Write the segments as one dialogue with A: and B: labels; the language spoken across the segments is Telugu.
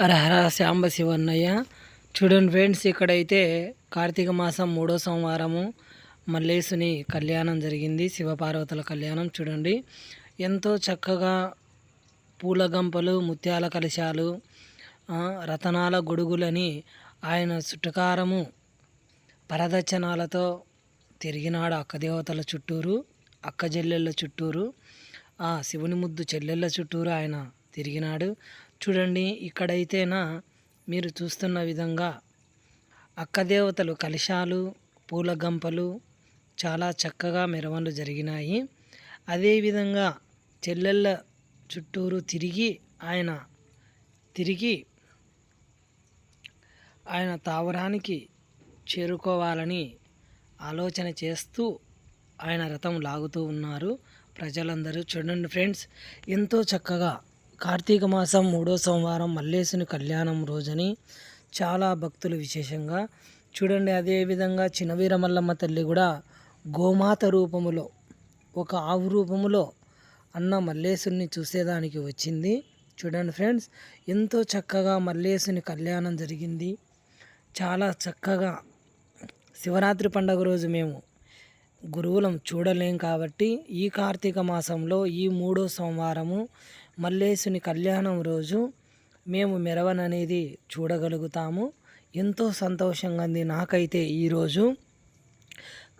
A: హరహర శాంబ శివన్నయ్య. చూడండి ఫ్రెండ్స్ ఇక్కడైతే కార్తీక మాసం మూడో సోమవారము. మల్లేశుని కళ్యాణం జరిగింది శివపార్వతుల కళ్యాణం. చూడండి ఎంతో చక్కగా పూల గంపలు ముత్యాల కలశాలు రతనాల గొడుగులని ఆయన చుట్టకారము పరదచ్చనాలతో తిరిగినాడు అక్కదేవతల చుట్టూరు అక్క చెల్లెళ్ళ చుట్టూరు. ఆ శివుని ముద్దు చెల్లెళ్ళ చుట్టూరు ఆయన తిరిగినాడు. చూడండి ఇక్కడైతేనా మీరు చూస్తున్న విధంగా అక్కదేవతలు కలశాలు పూల గంపలు చాలా చక్కగా మెరవన్లు జరిగినాయి. అదేవిధంగా చెల్లెళ్ళ చుట్టూరు తిరిగి ఆయన తిరిగి ఆయన తావరానికి చేరుకోవాలని ఆలోచన చేస్తూ ఆయన రథం లాగుతూ ఉన్నారు ప్రజలందరూ. చూడండి ఫ్రెండ్స్ ఎంతో చక్కగా కార్తీక మాసం మూడో సోమవారం మల్లేశుని కళ్యాణం రోజని చాలా భక్తులు విశేషంగా చూడండి. అదేవిధంగా చినవీర మల్లమ్మ తల్లి కూడా గోమాత రూపములో ఒక ఆవు రూపములో అన్న మల్లేశుని చూసేదానికి వచ్చింది. చూడండి ఫ్రెండ్స్ ఎంతో చక్కగా మల్లేశుని కళ్యాణం జరిగింది. చాలా చక్కగా శివరాత్రి పండగ రోజు మేము గురువులం చూడలేం కాబట్టి ఈ కార్తీక మాసంలో ఈ మూడో సోమవారము మల్లేశుని కళ్యాణం రోజు మేము మెరవన్ అనేది చూడగలుగుతాము. ఎంతో సంతోషంగా ఉంది నాకైతే ఈరోజు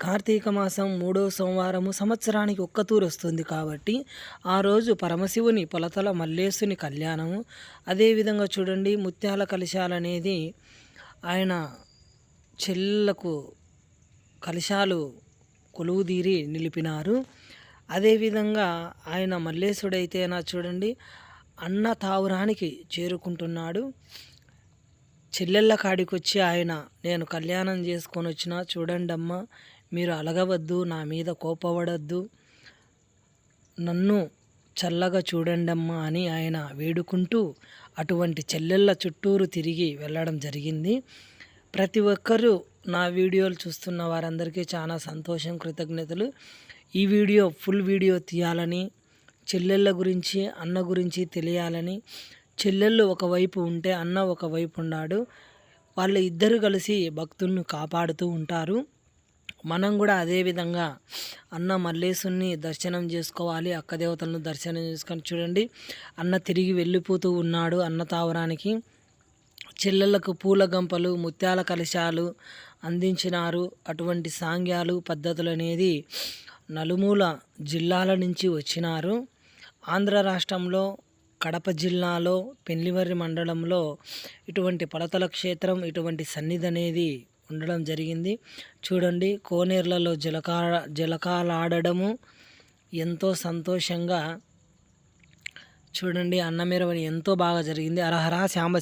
A: కార్తీక మాసం మూడో సోమవారము సంవత్సరానికి ఒక్క తూరు వస్తుంది కాబట్టి ఆ రోజు పరమశివుని పొలతల మల్లేశుని కళ్యాణము. అదేవిధంగా చూడండి ముత్యాల కలశాలనేది ఆయన చెల్లకు కలశాలు కొలువుదీరి నిలిపినారు. అదేవిధంగా ఆయన మల్లేశుడైతేనా చూడండి అన్న తావురానికి చేరుకుంటున్నాడు. చెల్లెళ్ళ కాడికి వచ్చి ఆయన నేను కళ్యాణం చేసుకొని వచ్చిన చూడండి అమ్మ మీరు అలగవద్దు నా మీద కోపపడద్దు నన్ను చల్లగా చూడండమ్మా అని ఆయన వేడుకుంటూ అటువంటి చెల్లెళ్ళ చుట్టూరు తిరిగి వెళ్ళడం జరిగింది. ప్రతి ఒక్కరూ నా వీడియోలు చూస్తున్న వారందరికీ చాలా సంతోషం కృతజ్ఞతలు. ఈ వీడియో ఫుల్ వీడియో తీయాలని చెల్లెళ్ళ గురించి అన్న గురించి తెలియాలని. చెల్లెళ్ళు ఒకవైపు ఉంటే అన్న ఒకవైపు ఉన్నాడు. వాళ్ళు ఇద్దరు కలిసి భక్తులను కాపాడుతూ ఉంటారు. మనం కూడా అదే విధంగా అన్న మల్లేశుని దర్శనం చేసుకోవాలి అక్క దేవతలను దర్శనం చేసుకొని చూడండి. అన్న తిరిగి వెళ్ళిపోతూ ఉన్నాడు అన్న తావరానికి. చెల్లెళ్ళకు పూల గంపలు ముత్యాల కలశాలు అందించినారు. అటువంటి సాంగ్యాలు పద్ధతులు అనేది నలుమూల జిల్లాల నుంచి వచ్చినారు. ఆంధ్ర రాష్ట్రంలో కడప జిల్లాలో పెళ్ళివర్రి మండలంలో ఇటువంటి పడతల క్షేత్రం ఇటువంటి సన్నిధి అనేది ఉండడం జరిగింది. చూడండి కోనేర్లలో జలకా జలకాలాడడము ఎంతో సంతోషంగా చూడండి అన్నమేరవని ఎంతో బాగా జరిగింది. అరహరా శ్యాంబ